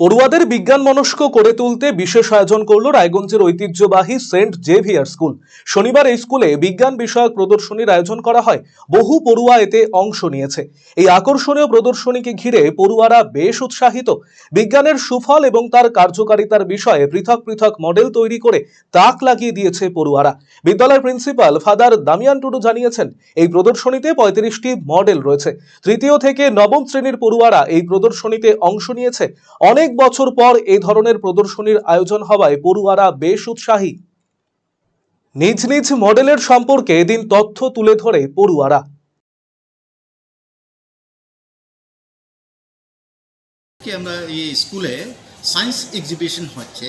পড়ুয়াদের বিজ্ঞান মনস্ক করে তুলতে বিশেষ আয়োজন করল রায়গঞ্জের ঐতিহ্যবাহী সেন্ট জেভিয়ার স্কুল। শনিবার এই স্কুলে বিজ্ঞান বিষয়ক প্রদর্শনীর আয়োজন করা হয়। বহু পড়ুয়া এতে অংশ নিয়েছে। এই আকর্ষণীয় প্রদর্শনীকে ঘিরে পড়ুয়ারা বেশ উৎসাহিত। বিজ্ঞানের সুফল এবং তার কার্যকারিতার বিষয়ে পৃথক পৃথক মডেল তৈরি করে তাক লাগিয়ে দিয়েছে পড়ুয়ারা। বিদ্যালয়ের প্রিন্সিপাল ফাদার দামিয়ান টুডু জানিয়েছেন, এই প্রদর্শনীতে পঁয়ত্রিশটি মডেল রয়েছে। তৃতীয় থেকে নবম শ্রেণির পড়ুয়ারা এই প্রদর্শনীতে অংশ নিয়েছে। অনেক বছর পর এই ধরনের প্রদর্শনীর আয়োজন হওয়ায় পড়ুয়ারা বেশ উৎসাহী। নিজ নিজ মডেলের সম্পর্কে এদিন তথ্য তুলে ধরে পড়ুয়ারা আমরা এই স্কুলে সায়েন্স এক্সিবিশন হচ্ছে,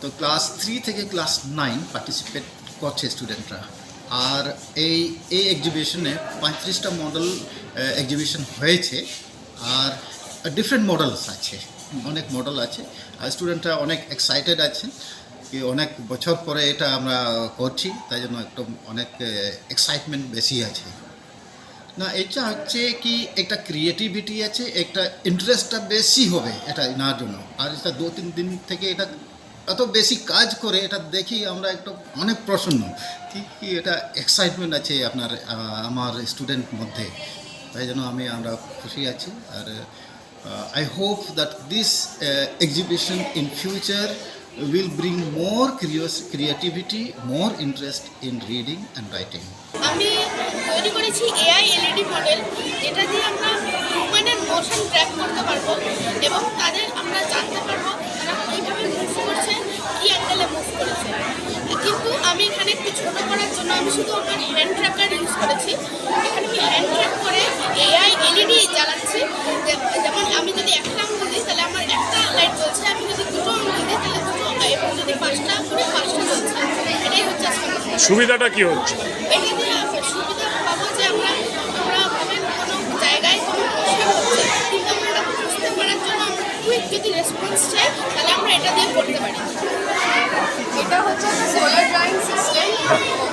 তো ক্লাস থ্রি থেকে ক্লাস নাইন পার্টিসিপেট করছে স্টুডেন্টরা আর এই এই এক্সিবিশনে পঁয়ত্রিশটা মডেল এক্সিবিশন হয়েছে, আর ডিফারেন্ট মডেলস আছে। অনেক মডেল আছে। আর স্টুডেন্টরা অনেক এক্সাইটেড আছে কি অনেক বছর পরে এটা আমরা করছি, তাই জন্য একটু অনেক এক্সাইটমেন্ট বেশি আছে। না, এটা হচ্ছে কি, একটা ক্রিয়েটিভিটি আছে, একটা ইন্টারেস্টটা বেশি হবে এটা নেওয়ার জন্য। আর এটা দু তিন দিন থেকে এটা এত বেশি কাজ করে, এটা দেখি আমরা একটু অনেক প্রসন্ন। কি কি, এটা এক্সাইটমেন্ট আছে আপনার আমার স্টুডেন্ট মধ্যে। তাই জন্য আমি আমরা খুশি আছি। আর I hope that this exhibition in future will bring more creativity, more interest in reading and writing. আমি তৈরি করেছি এআই এলইডি মডেল যেটা দিয়ে আমরা হিউম্যানের মোশন ট্র্যাক করতে পারব এবং তাদের আমরা জানতে পারব তারা কীভাবে মুভ করছে কী অ্যাঙ্গেলে মুভ করেছে কিন্তু আমি এখানে একটু করার জন্য আমি শুধু আমার হ্যান্ড ট্র্যাকার ইউজ করেছি এখানে আমি হ্যান্ড ট্র্যাক করে এআই এলইডি জ্বালাচ্ছি জন্য আমরা কুইক যদি রেসপন্স চাই তাহলে আমরা এটা দিয়ে করতে পারি এটা হচ্ছে একটা solar drying system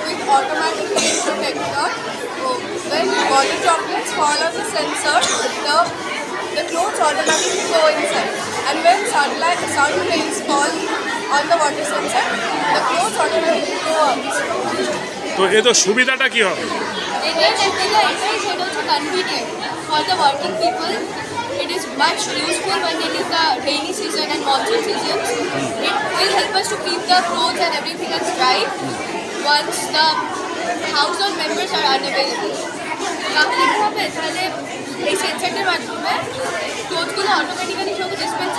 with automatic. So when water droplets fall on the sensor, the the clothes automatically go inside. And when sunlight, sun rays fall on the water sensor, the clothes automatically go out. তো এ তো সুবিধাটা কি হবে এটার সুবিধা এটাই সেটা হচ্ছে convenient for the working people It is much useful when it is the rainy season and monsoon season. It will help us to keep the clothes and everything as dry once the household members are unavailable. তাহলে কি হবে তাহলে এই সেন্সারটার মাধ্যমে ক্লোথগুলো automatically সব dispensing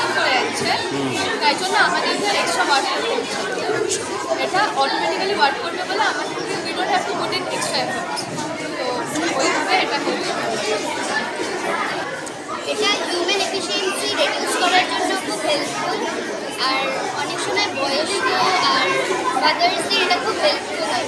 যাচ্ছে তাই জন্য আমাদের এখানে এক্সট্রা ওয়ার্ক হচ্ছে। না। এটা অটোমেটিক্যালি ওয়ার্ক করবে বলে আমাদের we don't have to put in extra efforts তো ওইভাবে এটা করতে এটা হিউম্যান এফিসিয়েন্সি রেডিউস করার জন্য খুব হেল্পফুল আর অনেক সময় বয়স্ক আর মাদার্সদের এটা খুব হেল্পফুল হয়।